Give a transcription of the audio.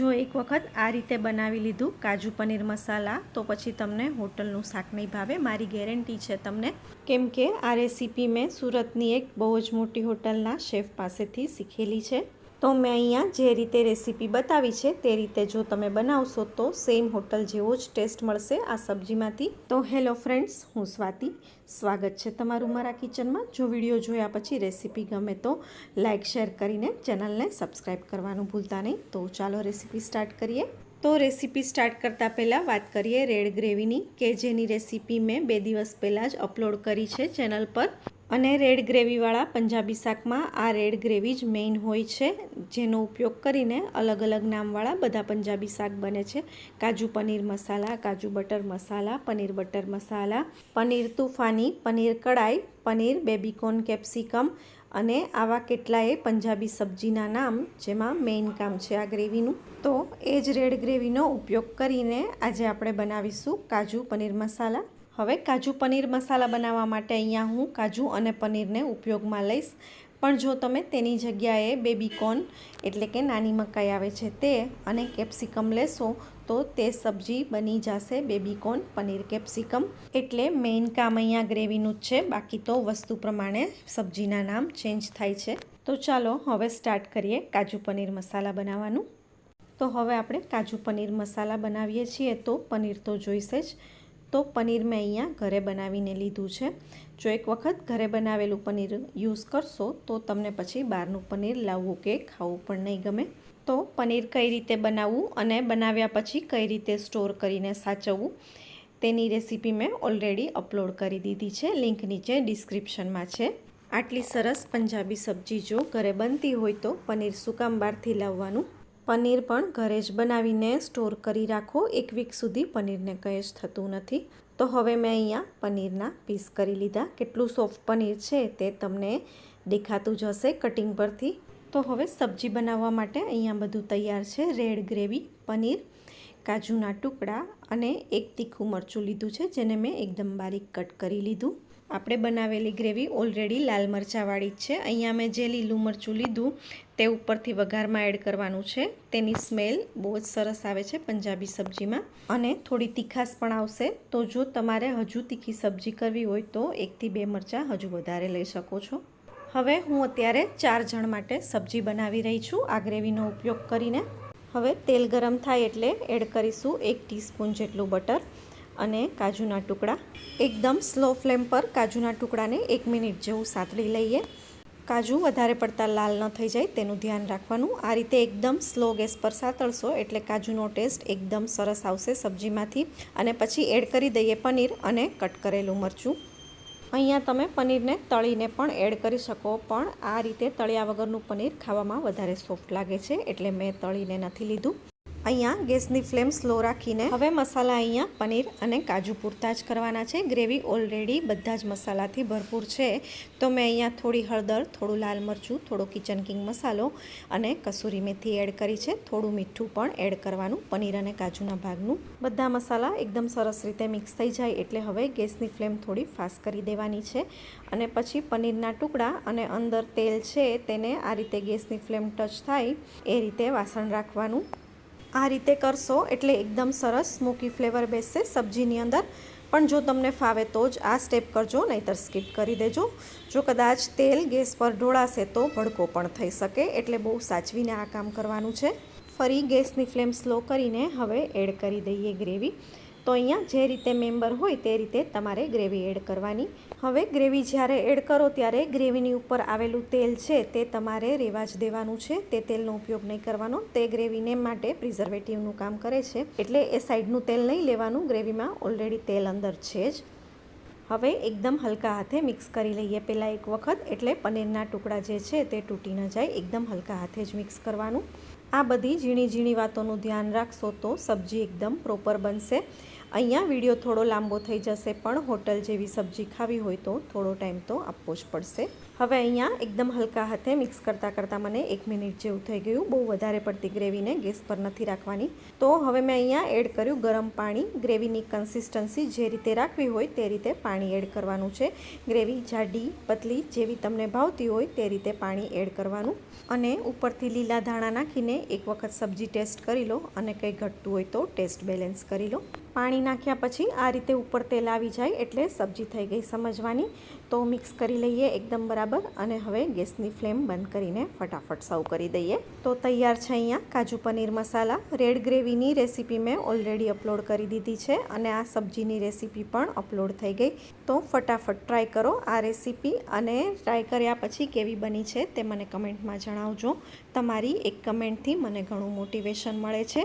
જો એક વખત આ રીતે બનાવી લીધું કાજુ પનીર મસાલા, તો પછી તમને હોટલનું શાક નહીં ભાવે. મારી ગેરંટી છે તમને. કેમ કે આ રેસીપી મેં સુરતની એક બહુ જ મોટી હોટલના શેફ પાસેથી શીખેલી છે. તો મેં અહીંયા જે રીતે રેસીપી બતાવી છે તે રીતે જો તમે બનાવશો તો સેમ હોટલ જેવો જ ટેસ્ટ મળશે આ સબ્જીમાંથી. તો હેલો ફ્રેન્ડ્સ, હું સ્વાતિ. સ્વાગત છે તમારું મારા કિચનમાં. જો વીડિયો જોયા પછી રેસીપી ગમે તો લાઇક શેર કરીને ચેનલને સબસ્ક્રાઈબ કરવાનું ભૂલતા નહીં. તો ચાલો રેસીપી સ્ટાર્ટ કરીએ. તો રેસીપી સ્ટાર્ટ કરતાં પહેલાં વાત કરીએ રેડ ગ્રેવીની કે જેની રેસીપી મેં બે દિવસ પહેલાં જ અપલોડ કરી છે ચેનલ પર. અને રેડ ગ્રેવીવાળા પંજાબી શાકમાં આ રેડ ગ્રેવી જ મેઇન હોય છે, જેનો ઉપયોગ કરીને અલગ અલગ નામવાળા બધા પંજાબી શાક બને છે. કાજુ પનીર મસાલા, કાજુ બટર મસાલા, પનીર બટર મસાલા, paneer તુફાની, paneer kadai paneer baby corn capsicum અને આવા કેટલાય પંજાબી સબ્જીના નામ જેમાં મેઇન કામ છે આ ગ્રેવીનું. તો એ જ રેડ ગ્રેવીનો ઉપયોગ કરીને આજે આપણે બનાવીશું કાજુ પનીર મસાલા. હવે કાજુ પનીર મસાલા બનાવવા માટે અહીંયા હું કાજુ અને પનીરને ઉપયોગમાં લઈશ. પણ જો તમે તેની જગ્યાએ બેબીકોર્ન એટલે કે નાની મકાઈ આવે છે તે અને કેપ્સિકમ લેશો, તો તે સબ્જી બની જશે બેબીકોર્ન પનીર કેપ્સિકમ એટલે મેઇન કામ અહીંયા ગ્રેવીનું જ છે, બાકી તો વસ્તુ પ્રમાણે સબ્જીના નામ ચેન્જ થાય છે. તો ચાલો હવે સ્ટાર્ટ કરીએ કાજુ પનીર મસાલા બનાવવાનું. તો હવે આપણે કાજુ પનીર મસાલા બનાવીએ છીએ, તો પનીર તો જોઈશે જ. તો પનીર મેં અહીંયા ઘરે બનાવીને લીધું છે. જો એક વખત ઘરે બનાવેલું પનીર યુઝ કરશો તો તમને પછી બહારનું પનીર લાવવું કે ખાવું પણ નહીં ગમે. તો પનીર કઈ રીતે બનાવવું અને બનાવ્યા પછી કઈ રીતે સ્ટોર કરીને સાચવવું તેની રેસીપી મેં ઓલરેડી અપલોડ કરી દીધી છે. લિંક નીચે ડિસ્ક્રિપ્શનમાં છે. આટલી સરસ પંજાબી સબ્જી જો ઘરે બનતી હોય તો પનીર સુકામ બહારથી લાવવાનું પનીર પણ ઘરે જ બનાવીને સ્ટોર કરી રાખો. એક વીક સુધી પનીરને કંઈ જ થતું નથી. તો હવે મેં અહીંયા પનીરના પીસ કરી લીધા. કેટલું સોફ્ટ પનીર છે તે તમને દેખાતું જ હશે કટિંગ પરથી. તો હવે સબ્જી બનાવવા માટે અહીંયા બધું તૈયાર છે. રેડ ગ્રેવી, પનીર, કાજુના ટુકડા અને એક તીખું મરચું લીધું છે, જેને મેં એકદમ બારીક કટ કરી લીધું. આપણે બનાવેલી ગ્રેવી ઓલરેડી લાલ મરચાંવાળી જ છે. અહીંયા મેં જે લીલું મરચું લીધું તે ઉપરથી વઘારમાં એડ કરવાનું છે. તેની સ્મેલ બહુ જ સરસ આવે છે પંજાબી સબ્જીમાં. અને થોડી તીખાશ પણ આવશે. તો જો તમારે હજુ તીખી સબ્જી કરવી હોય તો એકથી બે મરચાં હજુ વધારે લઈ શકો છો. હવે હું અત્યારે ચાર જણ માટે સબ્જી બનાવી રહી છું. આ ગ્રેવીનો ઉપયોગ કરીને. હવે તેલ ગરમ થાય એટલે એડ કરીશું એક ટીસ્પૂન જેટલું બટર. અને કાજુના ટુકડા. એકદમ સ્લો ફ્લેમ પર કાજુના ટુકડાને એક મિનિટ જેવું સાતળી લઈએ. કાજુ વધારે પડતા લાલ ન થઈ જાય તેનું ધ્યાન રાખવાનું. આ રીતે એકદમ સ્લો ગેસ પર સાતળશો એટલે કાજુનો ટેસ્ટ એકદમ સરસ આવશે સબ્જીમાંથી. અને પછી એડ કરી દઈએ પનીર અને કટ કરેલું મરચું. અહીંયા તમે પનીરને તળીને પણ એડ કરી શકો, પણ આ રીતે તળ્યા વગરનું પનીર ખાવામાં વધારે સોફ્ટ લાગે છે, એટલે મેં તળીને નથી લીધું. અહીંયા ગેસની ફ્લેમ સ્લો રાખીને હવે મસાલા અહીંયા પનીર અને કાજુ પૂરતા જ કરવાના છે. ગ્રેવી ઓલરેડી બધા જ મસાલાથી ભરપૂર છે. તો મેં અહીંયા થોડી હળદર, થોડું લાલ મરચું, થોડો કિચન કિંગ મસાલો અને કસૂરી મેથી એડ કરી છે. થોડું મીઠું પણ એડ કરવાનું પનીર અને કાજુના ભાગનું. બધા મસાલા એકદમ સરસ રીતે મિક્સ થઈ જાય એટલે હવે ગેસની ફ્લેમ થોડી ફાસ્ટ કરી દેવાની છે અને પછી પનીરના ટુકડા અને અંદર તેલ છે તેને આ રીતે ગેસની ફ્લેમ ટચ થાય એ રીતે વાસણ રાખવાનું. આ રીતે કરશો એટલે એકદમ સરસ સ્મોકી ફ્લેવર બેસશે સબ્જીની અંદર. પણ જો તમને ફાવે તો જ આ સ્ટેપ કરજો, નહીતર સ્કીપ કરી દેજો. જો કદાચ તેલ ગેસ પર ઢોળાશે તો ભડકો પણ થઈ શકે, એટલે બહુ સાચવીને આ કામ કરવાનું છે. ફરી ગેસની ફ્લેમ સ્લો કરીને હવે એડ કરી દઈએ ગ્રેવી. તો અહીંયા જે રીતે મેમ્બર હોય તે રીતે તમારે ગ્રેવી એડ કરવાની. હવે ગ્રેવી જ્યારે એડ કરો ત્યારે ગ્રેવીની ઉપર આવેલું તેલ છે તે તમારે રેવા જ દેવાનું છે. તે તેલનો ઉપયોગ નહીં કરવાનો. તે ગ્રેવીને માટે પ્રિઝર્વેટિવનું કામ કરે છે. એટલે એ સાઈડનું તેલ નહીં લેવાનું. ગ્રેવીમાં ઓલરેડી તેલ અંદર છે જ. હવે એકદમ હલકા હાથે મિક્સ કરી લઈએ પહેલાં એક વખત. એટલે પનીરના ટુકડા જે છે તે તૂટી ન જાય. એકદમ હલકા હાથે જ મિક્સ કરવાનું. આ બધી ઝીણી ઝીણી વાતોનું ધ્યાન રાખશો તો સબ્જી એકદમ પ્રોપર બનશે. અહીંયા વીડિયો થોડો લાંબો થઈ જશે, પણ હોટલ જેવી સબ્જી ખાવી હોય તો થોડો ટાઈમ તો આપવો જ પડશે. હવે અહીંયા એકદમ હલકા હાથે મિક્સ કરતાં કરતાં મને એક મિનિટ જેવું થઈ ગયું. બહુ વધારે પડતી ગ્રેવીને ગેસ પર નથી રાખવાની. તો હવે મેં અહીંયા એડ કર્યું ગરમ પાણી. ગ્રેવીની કન્સિસ્ટન્સી જે રીતે રાખવી હોય તે રીતે પાણી એડ કરવાનું છે. ગ્રેવી જાડી, પતલી જેવી તમને ભાવતી હોય તે રીતે પાણી એડ કરવાનું. અને ઉપરથી લીલા ધાણા નાખીને એક વખત સબ્જી ટેસ્ટ કરી લો અને કંઈ ઘટતું હોય તો ટેસ્ટ બેલેન્સ કરી લો. પાણી નાખ્યા પછી આ રીતે ઉપર તેલ આવી જાય એટલે સબ્જી થઈ ગઈ સમજવાની. તો મિક્સ કરી લઈએ એકદમ બરાબર અને હવે ગેસની ફ્લેમ બંધ કરીને ફટાફટ સર્વ કરી દઈએ. તો તૈયાર છે અહીંયા કાજુ પનીર મસાલા. રેડ ગ્રેવીની રેસીપી મેં ઓલરેડી અપલોડ કરી દીધી છે અને આ સબ્જીની રેસીપી પણ અપલોડ થઈ ગઈ. તો ફટાફટ ટ્રાય કરો આ રેસીપી અને ટ્રાય કર્યા પછી કેવી બની છે તે મને કમેન્ટમાં જણાવજો. તમારી એક કમેન્ટથી મને ઘણું મોટિવેશન મળે છે.